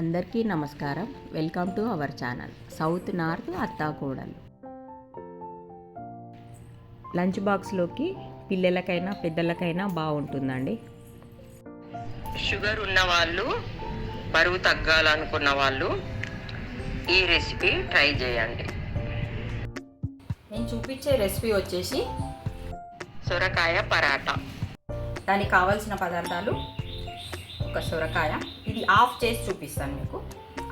అందరికీ నమస్కారం. Welcome to our channel. South north అత్తాకోడలు. Lunch బాక్స్లోకి పిల్లలకైనా పెద్దలకైనా బాగుంటుందండి షుగర్ ఉన్న వాళ్ళు బరువు తగ్గాలనుకున్న వాళ్ళు ఈ రెసిపీ ట్రై చేయండి. నేను చూపించే రెసిపీ వచ్చేసి సొరకాయ పరాటా. దానికి కావాల్సిన పదార్థాలు ఒక సొరకాయ. ఇది ఆఫ్ చేసి చూపిస్తాను మీకు.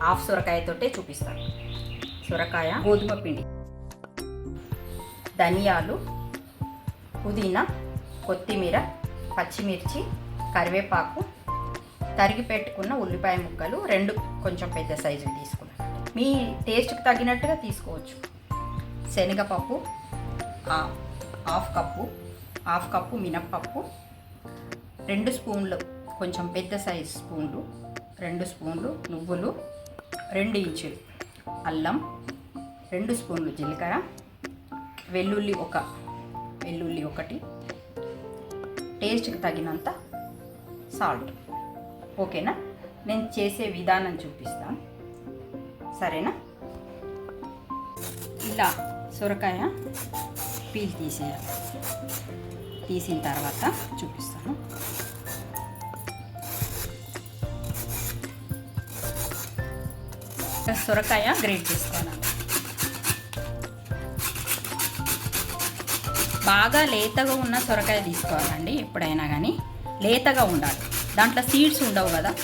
హాఫ్ సొరకాయతోటే చూపిస్తాను. సొరకాయ గోధుమ పిండి ధనియాలు పుదీనా కొత్తిమీర పచ్చిమిర్చి కరివేపాకు తరిగి పెట్టుకున్న ఉల్లిపాయ ముక్కలు రెండు కొంచెం పెద్ద సైజు తీసుకున్నాను. మీ టేస్ట్కి తగినట్టుగా తీసుకోవచ్చు. శనగపప్పు హాఫ్ కప్పు హాఫ్ కప్పు మినప్పప్పు రెండు స్పూన్లు కొంచెం పెద్ద సైజ్ స్పూన్లు రెండు స్పూన్లు నువ్వులు రెండు ఇంచులు అల్లం రెండు స్పూన్లు జీలకర్ర వెల్లుల్లి ఒక వెల్లుల్లి ఒకటి టేస్ట్కి తగినంత సాల్ట్. ఓకేనా? నేను చేసే విధానం చూపిస్తాను. సరేనా? ఇలా సొరకాయ పీల్ తీసేయాలి. తీసిన తర్వాత చూపిస్తాను. సొరకాయ గ్రేట్ చేసుకోవాలి. బాగా లేతగా ఉన్న సొరకాయ తీసుకోవాలండి ఎప్పుడైనా కానీ. లేతగా ఉండాలి. దాంట్లో సీడ్స్ ఉండవు కదా.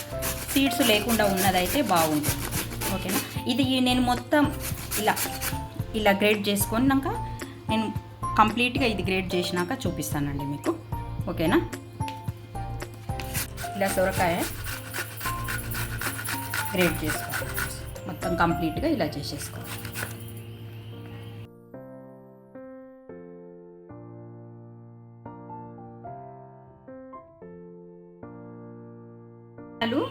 సీడ్స్ లేకుండా ఉన్నదైతే బాగుంటుంది. ఓకేనా? ఇది నేను మొత్తం ఇలా ఇలా గ్రేడ్ చేసుకున్నాక నేను కంప్లీట్గా ఇది గ్రేడ్ చేసినాక చూపిస్తానండి మీకు. ఓకేనా? ఇలా సొరకాయ గ్రేడ్ చేసుకోవాలి. మొత్తం కంప్లీట్గా ఇలా చేసేసుకోవాలి. హలో.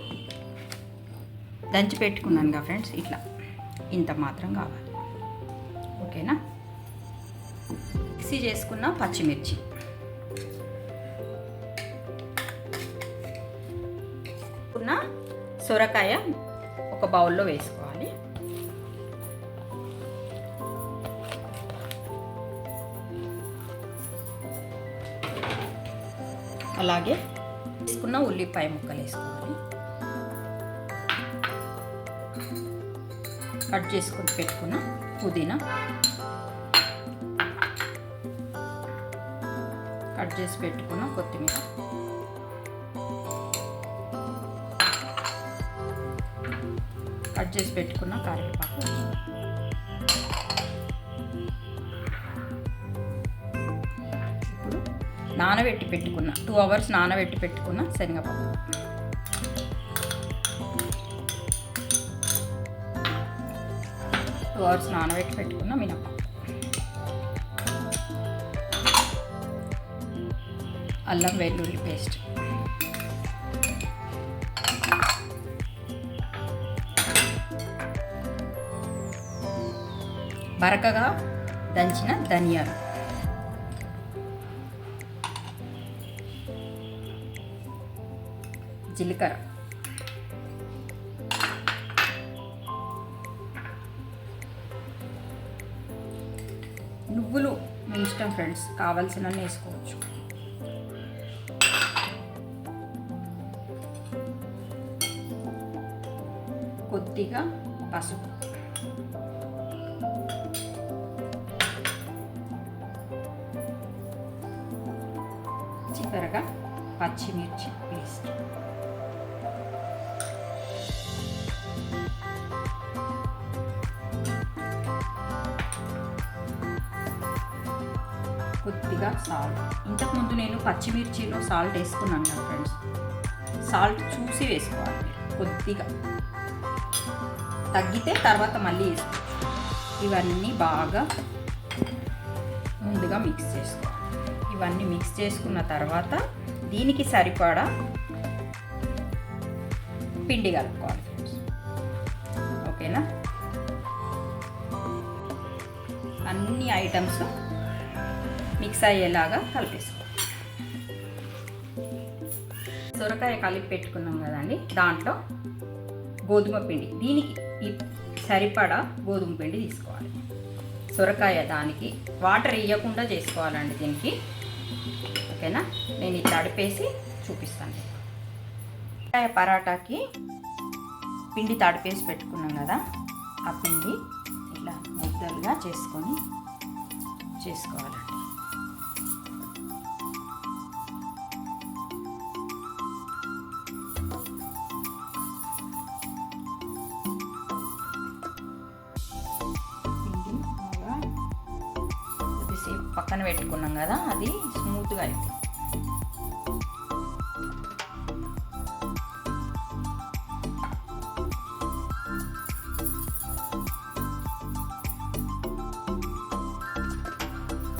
దంచి పెట్టుకున్నాను కదా ఫ్రెండ్స్ ఇట్లా. ఇంత మాత్రం కావాలి. ఓకేనా? మిక్సీ చేసుకున్న పచ్చిమిర్చి. ఉన్న సొరకాయ ఒక బౌల్లో వేసుకోవాలి. అలాగే తీసుకున్న ఉల్లిపాయ ముక్కలు వేసుకోవాలి. కట్ చేసుకొని పెట్టుకున్న పుదీనా. కట్ చేసి పెట్టుకున్న కొత్తిమీర. కట్ చేసి పెట్టుకున్న కరివేపాకు. ఇప్పుడు నానబెట్టి పెట్టుకున్న టూ అవర్స్ నానబెట్టి పెట్టుకున్న శనగపప్పు. టూ అవర్స్ నానబెట్టి పెట్టుకున్న మినపప్పు అల్లం వెల్లుల్లి పేస్ట్. బరకగా దంచిన ధనియాలు. జీలకర్ర. నువ్వులు మీ ఇష్టం ఫ్రెండ్స్ కావాల్సిన వేసుకోవచ్చు. కొద్దిగా పసుపు. త్వరగా పచ్చిమిర్చి పేస్ట్. కొద్దిగా సాల్ట్. ఇంతకుముందు నేను పచ్చిమిర్చిలో సాల్ట్ వేసుకున్నాను కదా ఫ్రెండ్స్. సాల్ట్ చూసి వేసుకోవాలి కొద్దిగా. తగ్గితే తర్వాత మళ్ళీ వేసుకోవచ్చు. ఇవన్నీ బాగా ముందుగా మిక్స్ చేసుకోవాలి. ఇవన్నీ మిక్స్ చేసుకున్న తర్వాత దీనికి సరిపడా పిండి కలుపుకోవాలి ఓకేనా? అన్ని ఐటమ్స్ మిక్స్ అయ్యేలాగా కలిపేసుకోవాలి. సొరకాయ కలిపి పెట్టుకున్నాం కదండి దాంట్లో గోధుమ పిండి. దీనికి సరిపడా గోధుమ పిండి తీసుకోవాలి. సొరకాయ దానికి వాటర్ వేయకుండా చేసుకోవాలండి దీనికి. ఓకేనా? నేను ఇది తడిపేసి చూపిస్తాను. సొరకాయ పరాటాకి పిండి తడిపేసి పెట్టుకున్నాం కదా ఆ పిండి ఇట్లా ముద్దలుగా చేసుకొని చేసుకోవాలి. పక్కన పెట్టుకున్నాం కదా అది స్మూత్గా అయిపోయింది.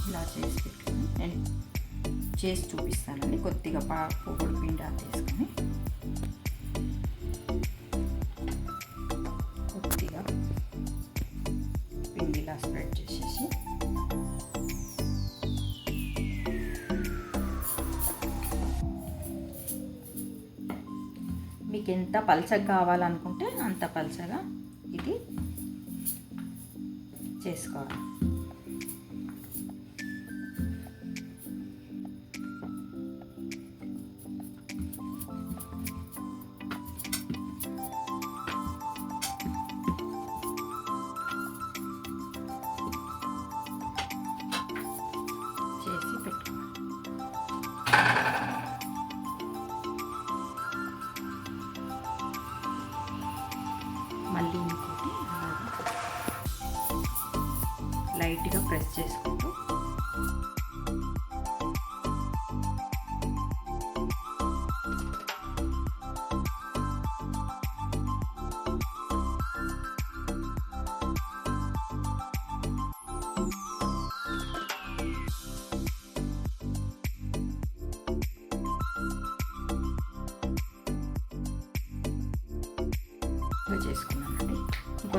ఇలా చేసి పెట్టుకుని నేను చేసి చూపిస్తానండి కొద్దిగా పా పువ్వుల పిండి అది తీసుకొని మీకు ఎంత పలచగా కావాలనుకుంటే అంత పలచగా ఇది చేసుకోవాలి.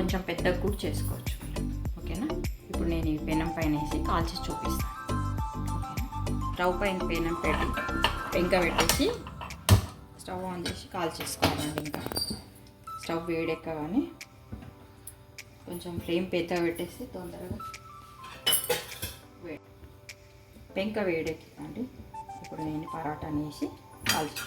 కొంచెం పెద్దగా కూడా చేసుకోవచ్చు ఓకేనా? ఇప్పుడు నేను ఈ పెనం పైన వేసి కాల్చి చూపిస్తాను స్టవ్ పైన పెనం పెట్టి పెంక పెట్టేసి స్టవ్ ఆన్ చేసి కాల్ చేసుకోవాలండి ఇంకా. స్టవ్ వేడెక్కగానే కొంచెం ఫ్లేమ్ పెద్ద పెట్టేసి తొందరగా పెంక పెంక వేడెక్కిందండి. ఇప్పుడు నేను పరాటాని వేసి కాల్చి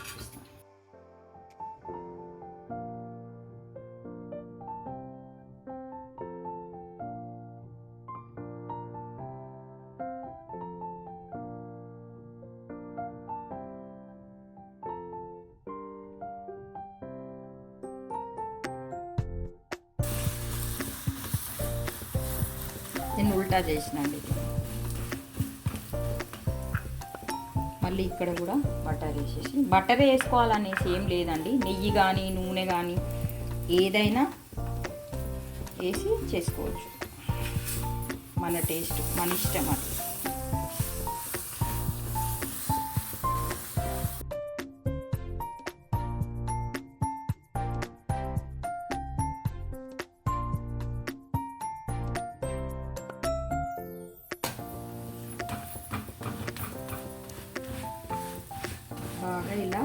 దీన్ని నేను ఉల్టా చేసినండి. మళ్ళీ ఇక్కడ కూడా బటర్ వేసేసి బటర్ వేసుకోవాలనేసి ఏం లేదండి. నెయ్యి కానీ నూనె కానీ ఏదైనా వేసి చేసుకోవచ్చు. మన టేస్ట్ మన ఇష్టం అది. బాగా ఇలా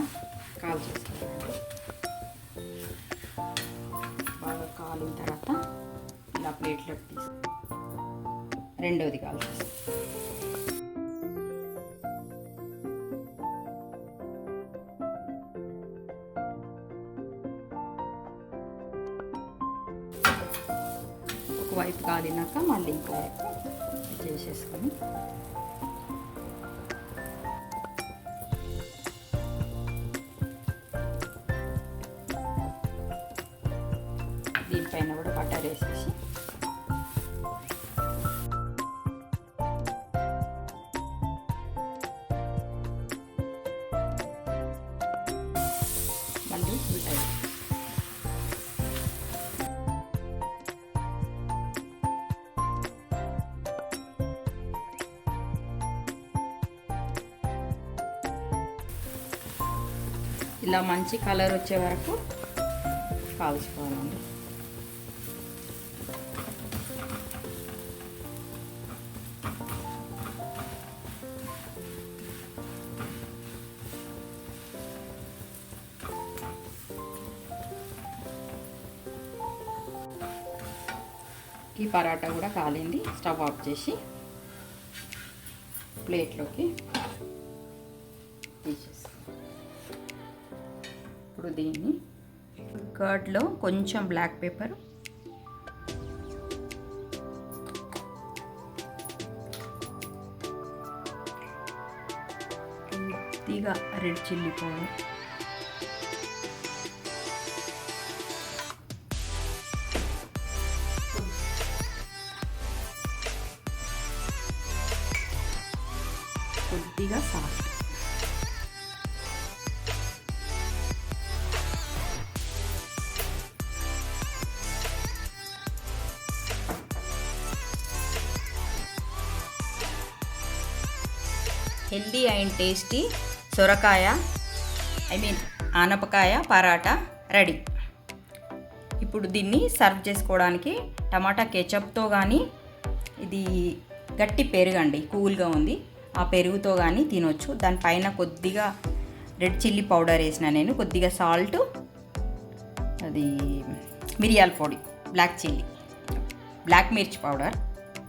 కాల్ చేసుకోవాలి బాగా కాలిన తర్వాత ఇలా ప్లేట్లోకి తీసి రెండవది కాల్ చేసుకోవాలి ఒకవైపు కాలినాక మళ్ళీ ఇంకో వైపు చేసేసుకొని దీనిపైన కూడా బటర్ వేసేసి. మళ్ళీ ఇలా మంచి కలర్ వచ్చే వరకు కాల్చుకోవాలండి. ఈ పరాటా కూడా కాలింది. స్టవ్ ఆఫ్ చేసి ప్లేట్లోకి తీసేస్తాం ఇప్పుడు దీన్ని కర్డ్లో కొంచెం బ్లాక్ పేపర్ కొద్దిగా రెడ్ చిల్లీ పౌడర్ కొద్దిగా సాల్ట్ హెల్దీ అండ్ టేస్టీ సొరకాయ ఐ మీన్ ఆనపకాయ పరాటా రెడీ. ఇప్పుడు దీన్ని సర్వ్ చేసుకోవడానికి టమాటా కెచప్తో కానీ ఇది గట్టి పెరుగండి కూల్గా ఉంది. ఆ పెరుగుతో కానీ తినొచ్చు. దానిపైన కొద్దిగా రెడ్ చిల్లీ పౌడర్ వేసిన నేను. కొద్దిగా సాల్ట్ అది మిరియాల పొడి బ్లాక్ చిల్లీ బ్లాక్ మిర్చి పౌడర్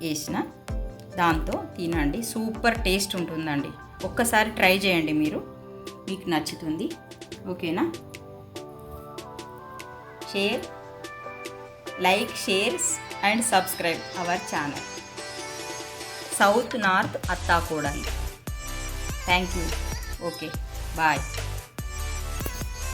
వేసిన దాంతో తినండి. సూపర్ టేస్ట్ ఉంటుందండి. ఒక్కసారి ట్రై చేయండి మీరు. మీకు నచ్చుతుంది. ఓకేనా? Share like shares and subscribe our channel. South north అత్తాకూడలి thank you okay bye